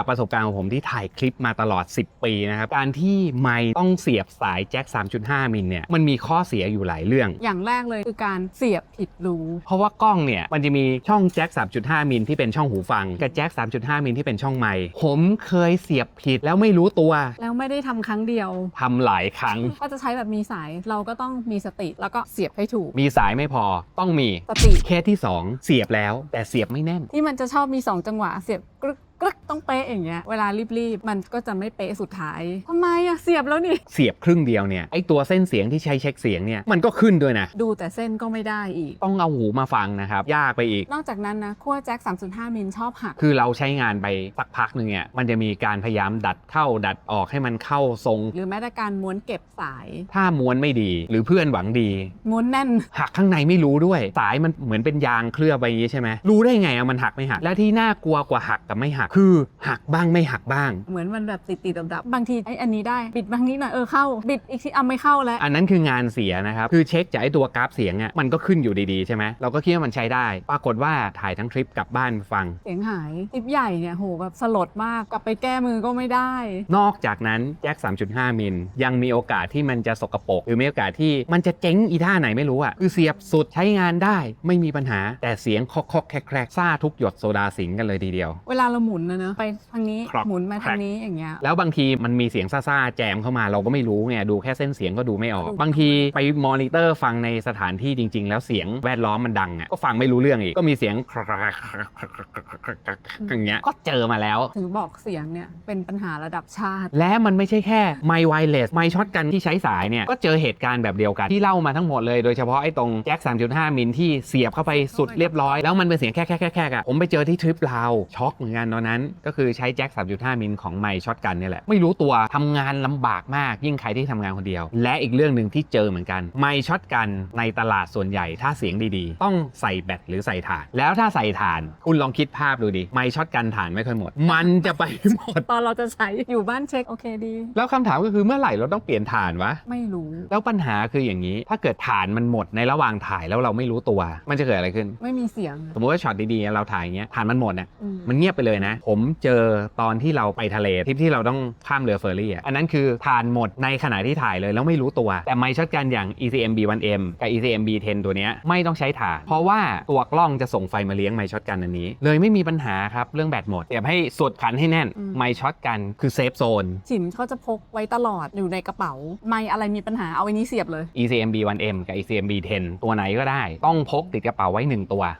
จากประสบการณ์ของผมที่ถ่ายคลิปมาตลอด 10 ปีนะครับ การที่ไมค์ต้องเสียบสายแจ็ค 3.5 มิลเนี่ย มันมีข้อเสียอยู่หลายเรื่อง อย่างแรกเลยคือการเสียบผิดรูเพราะว่ากล้องเนี่ย มันจะมีช่องแจ็ค 3.5 มิลที่เป็นช่องหูฟัง กับแจ็ค 3.5 มิลที่เป็นช่องไมค์ผมเคยเสียบผิดแล้วไม่รู้ตัว แล้วไม่ได้ทำครั้งเดียวทำหลายครั้ง ก็จะใช้แบบมีสายเราก็ต้องมีสติแล้วก็เสียบให้ถูก มีสายไม่พอต้องมีสติเคสที่ 2 เสียบแล้ว แต่เสียบไม่แน่น ที่มันจะชอบมี 2 จังหวะเสียบกรึกกรึก ต้องเป๊ะอย่างเงี้ยเวลารีบๆ มันก็จะไม่เป๊ะสุดท้ายทำไมอะเสียบแล้วนี่ เสียบครึ่งเดียวเนี่ยไอตัวเส้นเสียงที่ใช้เช็คเสียงเนี่ยมันก็ขึ้นด้วยนะ ดูแต่เส้นก็ไม่ได้อีก ต้องเอาหูมาฟังนะครับ ยากไปอีก นอกจากนั้นนะขั้วแจ็ค3.5 มิลชอบหัก คือเราใช้งานไปสักพักหนึ่งเนี่ยมันจะมีการพยายามดัดเข้าดัดออกให้มันเข้าทรง หรือแม้แต่การม้วนเก็บสาย ถ้าม้วนไม่ดี หรือเพื่อนหวังดี ม้วนแน่น หักข้างในไม่รู้ด้วย สายมันเหมือนเป็นยางเคลือบไปอย่างนี้ใช่ไหมรู้ได้ไงอะมันหักไม่หัก และที่น่ากลัวกว่าหักกับไม่หักคือหักบ้างไม่หักบ้าง เหมือนมันแบบติดติดดับดับๆบางทีไอ้อันนี้ได้บิดบางนี้หน่อยเออเข้า บิดอีกทีเอาไม่เข้าแล้ว อันนั้นคืองานเสียนะครับ คือเช็คจากไอ้ตัวกราฟเสียงอะมันก็ขึ้นอยู่ดีๆใช่ไหมเราก็คิดว่ามันใช้ได้ ปรากฏว่าถ่ายทั้งทริปกลับบ้านฟัง เสียงหายทิปใหญ่เนี่ยโหแบบสลดมากกลับไปแก้มือก็ไม่ได้ นอกจากนั้นแจ็ค3.5มิลยังมีโอกาสที่มันจะสกปรกหรือมีโอกาสที่มันจะเจ๊งอีท่าไหนไม่รู้อะคือเสียบสุดใช้งานได้ไม่มีปัญหาแต่เสียงคอกคอกๆแคกแคกๆซ่าทุกหยดโซดาสิงกันเลยทีเดียว เวลาเราหมุนนะเนอะไปทางนี้ครับหมุนมาทางนี้อย่างเงี้ย แล้วบางทีมันมีเสียงซ่าๆ แจมเข้ามาเราก็ไม่รู้ไงดูแค่เส้นเสียงก็ดูไม่ออกถูกบางทีไปมอนิเตอร์ฟังในสถานที่จริง ๆ แล้วเสียงแวดล้อมมันดังอะก็ฟังไม่รู้เรื่องอีกก็มีเสียงอย่างเงี้ยก็เจอมาแล้ว ถึงบอกเสียงเนี่ยเป็นปัญหาระดับชาติ และมันไม่ใช่แค่ไมค์ไวเลสไมค์ช็อตกันที่ใช้สายเนี่ย ก็เจอเหตุการณ์แบบเดียวกัน ที่เล่ามาทั้งหมดเลยโดยเฉพาะไอ้ตรงแจ็ค 3.5 มิลที่เสียบเข้าไปสุดเรียบร้อย แล้วมันเป็นเสียงแค่แค่แค่แค่อะผมไปเจอที่ทริปลาว ช็อกเหมือนกันตอนนั้นก็คือใช้แจ็ค 3.5 มิลของไมค์ช็อตกันเนี่ยแหละ ไม่รู้ตัวทำงานลำบากมากยิ่งใครที่ทำงานคนเดียว และอีกเรื่องหนึ่งที่เจอเหมือนกันไมค์ช็อตกันในตลาดส่วนใหญ่ถ้าเสียงดีๆ ต้องใส่แบตหรือใส่ถ่าน แล้วถ้าใส่ถ่าน คุณลองคิดภาพดูดิไมค์ช็อตกันถ่านไม่ค่อยหมด มันจะไปหมด ตอนเราจะใช้อยู่บ้านเช็คโอเคดี แล้วคำถามก็คือเมื่อไหร่เราต้องเปลี่ยนฐานวะไม่รู้ แล้วปัญหาคืออย่างนี้ ถ้าเกิดฐานมันหมดในระหว่างถ่ายแล้วเราไม่รู้ตัว มันจะเกิดอะไรขึ้น ไม่มีเสียง สมมติว่าช็อตดีๆเราถ่ายอย่างเงี้ยฐานมันหมดเนี่ยอืมมันเงียบไปเลยนะ ผมเจอตอนที่เราไปทะเลทริปที่เราต้องข้ามเรือเฟอร์รี่อะอันนั้นคือฐานหมดในขณะที่ถ่ายเลยแล้วไม่รู้ตัว แต่ไมค์ช็อตกันอย่าง ECM B1M กับ ECM B10 ตัวเนี้ยไม่ต้องใช้ฐานเพราะว่าตัวกล้องจะส่งไฟมาเลี้ยงไมค์ช็อตกันอันนี้ เลยไม่มีปัญหาครับเรื่องแบตหมดเสียบให้สุดขันให้แน่นไมค์ช็อตกันคือเซฟโซนฉิมเขาจะพกไว้ตลอดอยู่ในกระเป๋า ไม่อะไรมีปัญหาเอาไว้นี้เสียบเลย ECM B1M กับ ECM B10 ตัวไหนก็ได้ ต้องพกติดกระเป๋าไว้ 1 ตัว